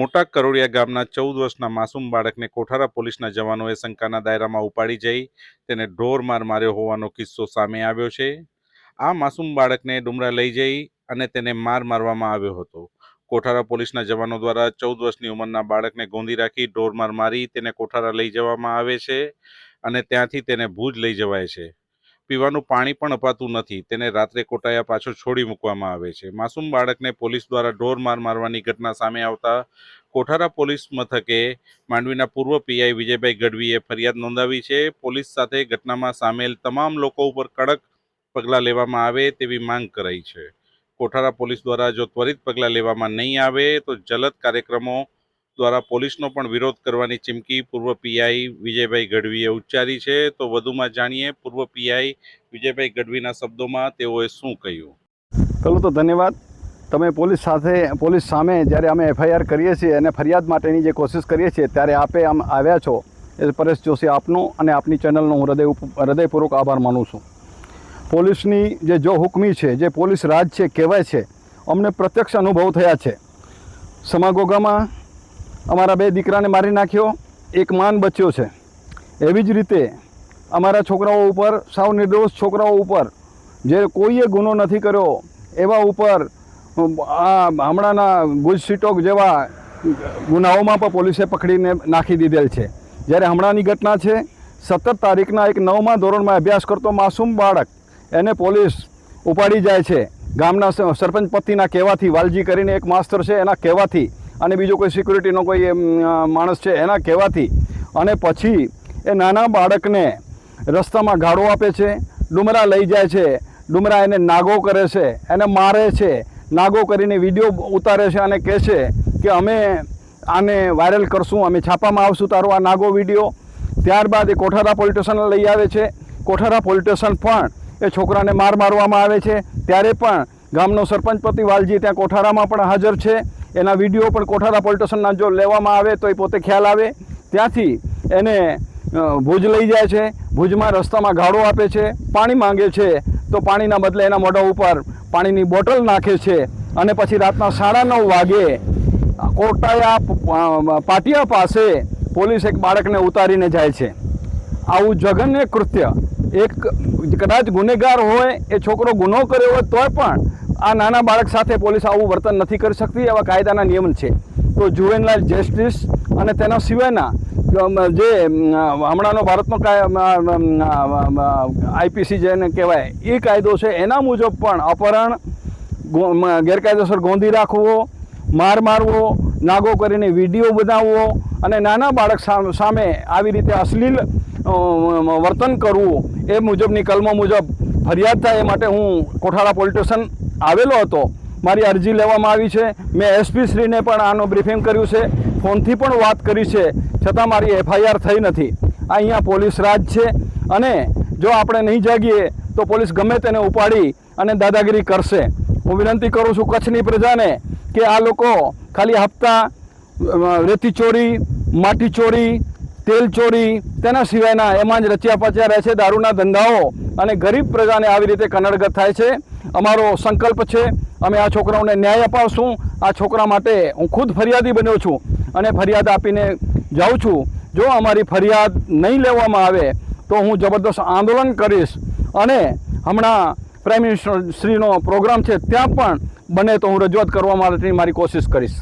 મોટા કરોડિયા ગામના ચૌદ વર્ષના માસૂમ બાળકને કોઠારા પોલીસના જવાનોએ શંકાના દાયરામાં ઉપાડી જઈ તેને ઢોર માર માર્યો હોવાનો કિસ્સો સામે આવ્યો છે. આ માસૂમ બાળકને ડુમરા લઈ જઈ અને તેને માર મારવામાં આવ્યો હતો. કોઠારા પોલીસના જવાનો દ્વારા ચૌદ વર્ષની ઉંમરના બાળકને ગોંધી રાખી ઢોરમાર મારી તેને કોઠારા લઈ જવામાં આવે છે અને ત્યાંથી તેને ભુજ લઈ જવાય છે. પીવાનું પાણી પણ અપાતું નથી. તેને રાત્રે કોટાયા પાછો છોડી મૂકવામાં આવે છે. માસૂમ બાળકને પોલીસ દ્વારા ઢોર માર મારવાની ઘટના સામે આવતા કોઠારા પોલીસ મથકે માંડવીના પૂર્વ પીઆઈ વિજયભાઈ ગઢવીએ ફરિયાદ નોંધાવી છે. પોલીસ સાથે ઘટનામાં સામેલ તમામ લોકો ઉપર કડક પગલાં લેવામાં આવે તેવી માંગ કરાઈ છે. કોઠારા પોલીસ દ્વારા જો ત્વરિત પગલાં લેવામાં નહીં આવે તો જલદ કાર્યક્રમો દ્વારા પોલીસનો પણ વિરોધ કરવાની ચીમકી પૂર્વ પીઆઈ વિજયભાઈ ગઢવીએ ઉચ્ચારી છે. તો વધુમાં જાણીએ પૂર્વ પીઆઈ વિજયભાઈ ગઢવીના શબ્દોમાં તેઓએ શું કહ્યું? પહેલું તો ધન્યવાદ. તમે પોલીસ સાથે, પોલીસ સામે જ્યારે અમે એફઆઈઆર કરીએ છીએ અને ફરિયાદ માટેની જે કોશિશ કરીએ છીએ ત્યારે આપે આમ આવ્યા છો. એ પરેશ જોશી આપનો અને આપની ચેનલનો હું હૃદય હૃદયપૂર્વક આભાર માનું છું. પોલીસની જે જો હુકમી છે, જે પોલીસ રાજ છે, કહેવાય છે, અમને પ્રત્યક્ષ અનુભવ થયા છે. સમાગોગામાં અમારા બે દીકરાને મારી નાખ્યો. એક માન બચ્યો છે. એવી જ રીતે અમારા છોકરાઓ ઉપર, સાવ નિર્દોષ છોકરાઓ ઉપર જે કોઈએ ગુનો નથી કર્યો, એવા ઉપર આ હમણાંના ગુજસીટોક જેવા ગુનાઓમાં પણ પોલીસે પકડીને નાખી દીધેલ છે. જ્યારે હમણાંની ઘટના છે, સત્તર તારીખના એક નવમા ધોરણમાં અભ્યાસ કરતો માસૂમ બાળક, એને પોલીસ ઉપાડી જાય છે. ગામના સરપંચ પતિના કહેવાથી, વાલજી કરીને એક માસ્તર છે, એના કહેવાથી અને બીજો કોઈ સિક્યુરિટીનો કોઈ માણસ છે, એના કહેવાથી અને પછી એ નાના બાળકને રસ્તામાં ગાળો આપે છે, ડુમરા લઈ જાય છે, ડુમરા એને નાગો કરે છે, એને મારે છે, નાગો કરીને વીડિયો ઉતારે છે અને કહે છે કે અમે આને વાયરલ કરશું, અમે છાપામાં આવશું તારો આ નાગો વીડિયો. ત્યારબાદ એ કોઠારા પોલીસ સ્ટેશન લઈ આવે છે. કોઠારા પોલીસ સ્ટેશન પણ એ છોકરાને માર મારવામાં આવે છે. ત્યારે પણ ગામનો સરપંચ પતિ વાલજી ત્યાં કોઠારામાં પણ હાજર છે. એના વીડિયો પણ કોઠારા પોલ્ટેશનના જો લેવામાં આવે તો એ પોતે ખ્યાલ આવે. ત્યાંથી એને ભુજ લઈ જાય છે. ભુજમાં રસ્તામાં ગાળો આપે છે. પાણી માંગે છે. તો પાણીના બદલે એના મોઢા ઉપર પાણીની બોટલ નાખે છે. અને પછી રાતના સાડા નવ વાગે કોટાયા પાટિયા પાસે પોલીસ એક બાળકને ઉતારીને જાય છે. આવું જઘન્ય કૃત્ય. એક કદાચ ગુનેગાર હોય, એ છોકરો ગુનો કર્યો હોય તોય પણ આ નાના બાળક સાથે પોલીસ આવું વર્તન નથી કરી શકતી, એવા કાયદાના નિયમ છે. તો જુવેનલાલ જસ્ટિસ અને તેના સિવાયના જે હમણાંનો ભારતનો આઈપીસી જેને કહેવાય, એ કાયદો છે. એના મુજબ પણ અપહરણ ગેરકાયદેસર ગોંધી રાખવો, માર મારવો, નાગો કરીને વીડિયો બનાવવો અને નાના બાળક સામે આવી રીતે અશ્લીલ વર્તન કરવું, એ મુજબની કલમો મુજબ ફરિયાદ થાય એ માટે હું કોઠારા પોલીસ સ્ટેશન આવેલો હતો. મારી અરજી લેવામાં આવી છે. મેં એસપી શ્રીને પણ આનો બ્રીફિંગ કર્યું છે. ફોનથી પણ વાત કરી છે. છતાં મારી એફઆઈઆર થઈ નથી. આ અહીંયા પોલીસ રાજ છે. અને જો આપણે નહીં જાગીએ, તો પોલીસ ગમે તેને ઉપાડી અને દાદાગીરી કરશે. હું વિનંતી કરું છું કચ્છની પ્રજાને કે આ લોકો ખાલી હપ્તા રેતી ચોરી, માટી ચોરી તેલ ચોરી, તેના સિવાયના એમાં જ રચ્યા પચ્યા રહે છે દારૂના ધંધાઓ અને ગરીબ પ્રજાને આવી રીતે કનડગત થાય છે. અમારો સંકલ્પ છે, અમે આ છોકરાઓને ન્યાય અપાવશું. આ છોકરા માટે હું ખુદ ફરિયાદી બન્યો છું અને ફરિયાદ આપીને જાઉં છું. જો અમારી ફરિયાદ નહીં લેવામાં આવે તો હું જબરદસ્ત આંદોલન કરીશ અને હમણાં પ્રાઇમ મિનિસ્ટર શ્રીનો પ્રોગ્રામ છે ત્યાં પણ બને તો હું રજૂઆત કરવા માટેની મારી કોશિશ કરીશ.